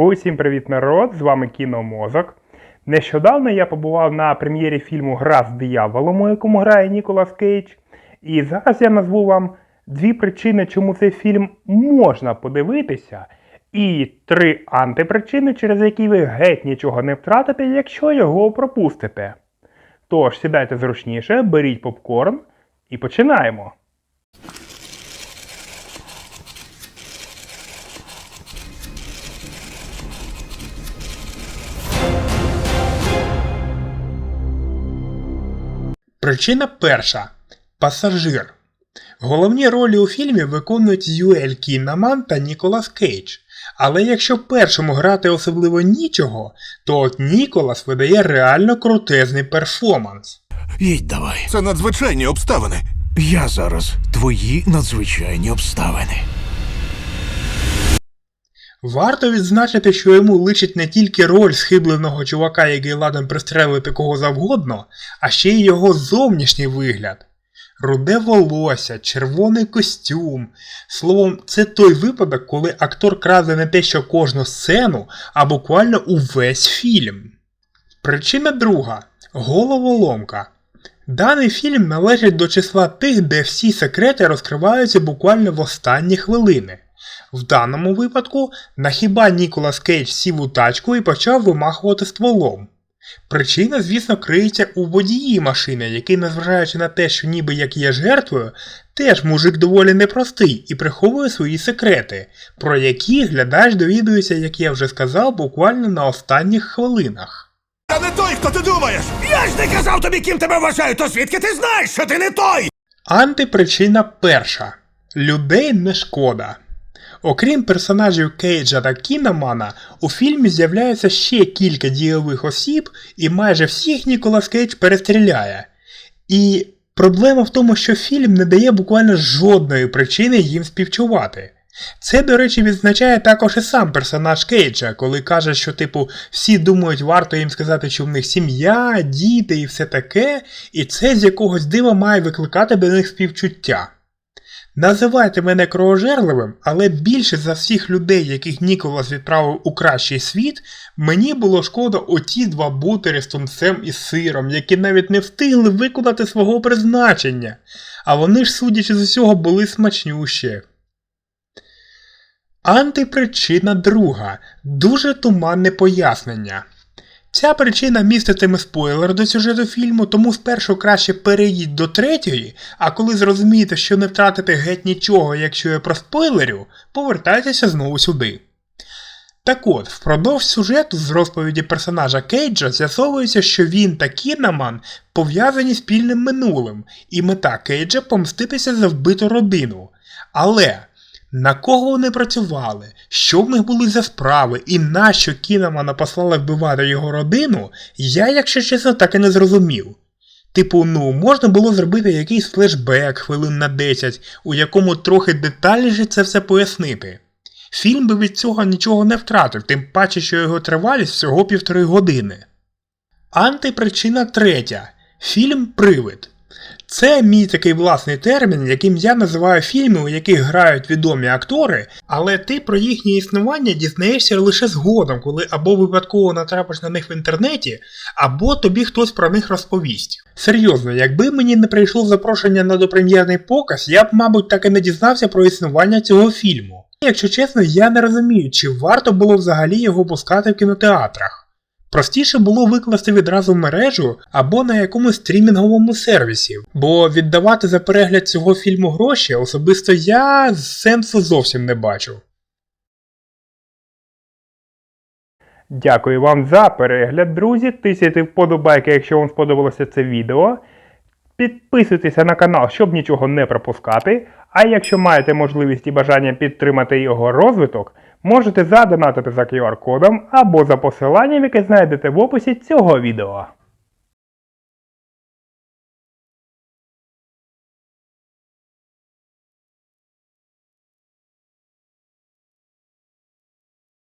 Усім привіт, народ! З вами Кіномозок. Нещодавно я побував на прем'єрі фільму Гра з дияволом, у якому грає Ніколас Кейдж. І зараз я назву вам дві причини, чому цей фільм можна подивитися, і три антипричини, через які ви геть нічого не втратите, якщо його пропустите. Тож сідайте зручніше, беріть попкорн і починаємо. Причина перша пасажир. Головні ролі у фільмі виконують Юель Кіннаман та Ніколас Кейдж. Але якщо першому грати особливо нічого, то от Ніколас видає реально крутезний перформанс. Їдь давай. Це надзвичайні обставини. Я зараз твої надзвичайні обставини. Варто відзначити, що йому личить не тільки роль схибленого чувака, який ладен пристрелити кого завгодно, а ще й його зовнішній вигляд. Руде волосся, червоний костюм. Словом, це той випадок, коли актор краде не те, що кожну сцену, а буквально увесь фільм. Причина друга головоломка. Даний фільм належить до числа тих, де всі секрети розкриваються буквально в останні хвилини. В даному випадку на хіба Ніколас Кейдж сів у тачку і почав вимахувати стволом. Причина, звісно, криється у водії машини, який, незважаючи на те, що ніби як є жертвою, теж мужик доволі непростий і приховує свої секрети, про які глядач довідується, як я вже сказав, буквально на останніх хвилинах. Я не той, хто ти думаєш! Я ж не казав тобі, ким тебе вважають, то звідки ти знаєш, що ти не той? Антипричина перша. Людей не шкода. Окрім персонажів Кейджа та Кінамана, у фільмі з'являється ще кілька дієвих осіб, і майже всіх Ніколас Кейдж перестріляє. І проблема в тому, що фільм не дає буквально жодної причини їм співчувати. Це, до речі, відзначає також і сам персонаж Кейджа, коли каже, що, типу, всі думають, варто їм сказати, що в них сім'я, діти і все таке, і це з якогось дива має викликати до них співчуття. Називайте мене кровожерливим, але більше за всіх людей, яких Ніколас відправив у кращий світ, мені було шкода оті два бутери з тунцем і сиром, які навіть не встигли виконати свого призначення, а вони ж, судячи з усього, були смачнющі. Антипричина друга дуже туманне пояснення. Ця причина міститиме спойлер до сюжету фільму, тому спершу краще переїдь до третьої, а коли зрозумієте, що не втратите геть нічого, якщо я проспойлерю, повертайтеся знову сюди. Так от, впродовж сюжету з розповіді персонажа Кейджа з'ясовується, що він та Кіннаман пов'язані спільним минулим, і мета Кейджа помститися за вбиту родину. Але на кого вони працювали, що в них були за справи і нащо Кінамана послали вбивати його родину, я, якщо чесно, так і не зрозумів. Типу, ну, можна було зробити якийсь флешбек хвилин на 10, у якому трохи детальніше це все пояснити. Фільм би від цього нічого не втратив, тим паче, що його тривалість всього півтори години. Антипричина третя. Фільм Привид. Це мій такий власний термін, яким я називаю фільми, у яких грають відомі актори, але ти про їхнє існування дізнаєшся лише згодом, коли або випадково натрапиш на них в інтернеті, або тобі хтось про них розповість. Серйозно, якби мені не прийшло запрошення на допрем'єрний показ, я б, мабуть, так і не дізнався про існування цього фільму. Якщо чесно, я не розумію, чи варто було взагалі його пускати в кінотеатрах. Простіше було викласти відразу в мережу або на якомусь стрімінговому сервісі, бо віддавати за перегляд цього фільму гроші особисто я сенсу зовсім не бачу. Дякую вам за перегляд, друзі. Тисяйте вподобайки, якщо вам сподобалося це відео. Підписуйтеся на канал, щоб нічого не пропускати. А якщо маєте можливість і бажання підтримати його розвиток, можете задонатити за QR-кодом або за посиланням, яке знайдете в описі цього відео.